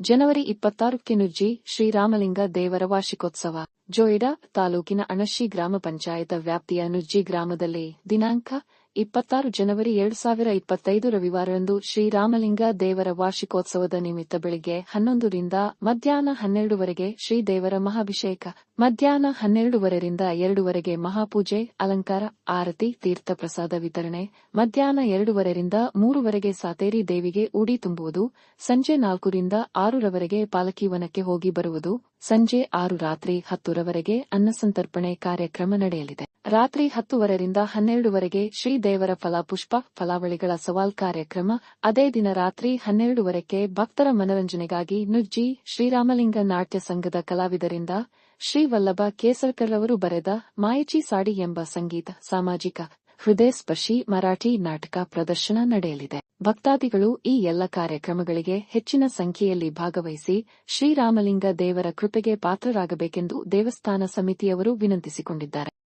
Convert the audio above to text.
ಜನವರಿ ಇಪ್ಪತ್ತಾರಕ್ಕೆ ನುಜ್ಜಿ ಶ್ರೀರಾಮಲಿಂಗ ದೇವರ ವಾರ್ಷಿಕೋತ್ಸವ. ಜೋಯಿಡಾ ತಾಲೂಕಿನ ಅಣಶಿ ಗ್ರಾಮ ಪಂಚಾಯತ ವ್ಯಾಪ್ತಿಯ ನುಜ್ಜಿ ಗ್ರಾಮದಲ್ಲಿ ದಿನಾಂಕ ಇಪ್ಪತ್ತಾರು ಜನವರಿ ಎರಡು ಸಾವಿರ ಇಪ್ಪತ್ತೈದು ರವಿವಾರರಂದು ಶ್ರೀರಾಮಲಿಂಗ ದೇವರ ವಾರ್ಷಿಕೋತ್ಸವದ ನಿಮಿತ್ತ ಬೆಳಿಗ್ಗೆ ಹನ್ನೊಂದರಿಂದ ಮಧ್ಯಾಹ್ನ ಹನ್ನೆರಡುವರೆಗೆ ಶ್ರೀದೇವರ ಮಹಾಭಿಷೇಕ, ಮಧ್ಯಾಹ್ನ ಹನ್ನೆರಡುವರೆರಿಂದ ಎರಡುವರೆಗೆ ಮಹಾಪೂಜೆ, ಅಲಂಕಾರ, ಆರತಿ, ತೀರ್ಥ ಪ್ರಸಾದ ವಿತರಣೆ, ಮಧ್ಯಾಹ್ನ ಎರಡೂವರೆರಿಂದ ಮೂರುವರೆಗೆ ಸಾತೇರಿ ದೇವಿಗೆ ಉಡಿ ತುಂಬುವುದು, ಸಂಜೆ ನಾಲ್ಕರಿಂದ ಆರರವರೆಗೆ ಪಾಲಕಿವನಕ್ಕೆ ಹೋಗಿ ಬರುವುದು, ಸಂಜೆ ಆರು ರಾತ್ರಿ ಹತ್ತುರವರೆಗೆ ಅನ್ನಸಂತರ್ಪಣೆ ಕಾರ್ಯಕ್ರಮ ನಡೆಯಲಿದೆ. ರಾತ್ರಿ ಹತ್ತುವರೆಯಿಂದ ಹನ್ನೆರಡುವರೆಗೆ ಶ್ರೀದೇವರ ಫಲಪುಷ್ಪ ಫಲಾವಳಿಗಳ ಸವಾಲ್ ಕಾರ್ಯಕ್ರಮ, ಅದೇ ದಿನ ರಾತ್ರಿ ಹನ್ನೆರಡುವರೆಗೆ ಭಕ್ತರ ಮನರಂಜನೆಗಾಗಿ ನುಜ್ಜಿ ಶ್ರೀರಾಮಲಿಂಗ ನಾಟ್ಯ ಸಂಘದ ಕಲಾವಿದರಿಂದ ಶ್ರೀ ವಲ್ಲಭ ಕೇಸರ್ಕರ್ ಅವರು ಬರೆದ ಮಾಯಚಿ ಸಾಡಿ ಎಂಬ ಸಂಗೀತ, ಸಾಮಾಜಿಕ ಹೃದಯ ಸ್ಪರ್ಶಿ ಮರಾಠಿ ನಾಟಕ ಪ್ರದರ್ಶನ ನಡೆಯಲಿದೆ. ಭಕ್ತಾದಿಗಳು ಈ ಎಲ್ಲ ಕಾರ್ಯಕ್ರಮಗಳಿಗೆ ಹೆಚ್ಚಿನ ಸಂಖ್ಯೆಯಲ್ಲಿ ಭಾಗವಹಿಸಿ ಶ್ರೀರಾಮಲಿಂಗ ದೇವರ ಕೃಪೆಗೆ ಪಾತ್ರರಾಗಬೇಕೆಂದು ದೇವಸ್ಥಾನ ಸಮಿತಿಯವರು ವಿನಂತಿಸಿಕೊಂಡಿದ್ದಾರೆ.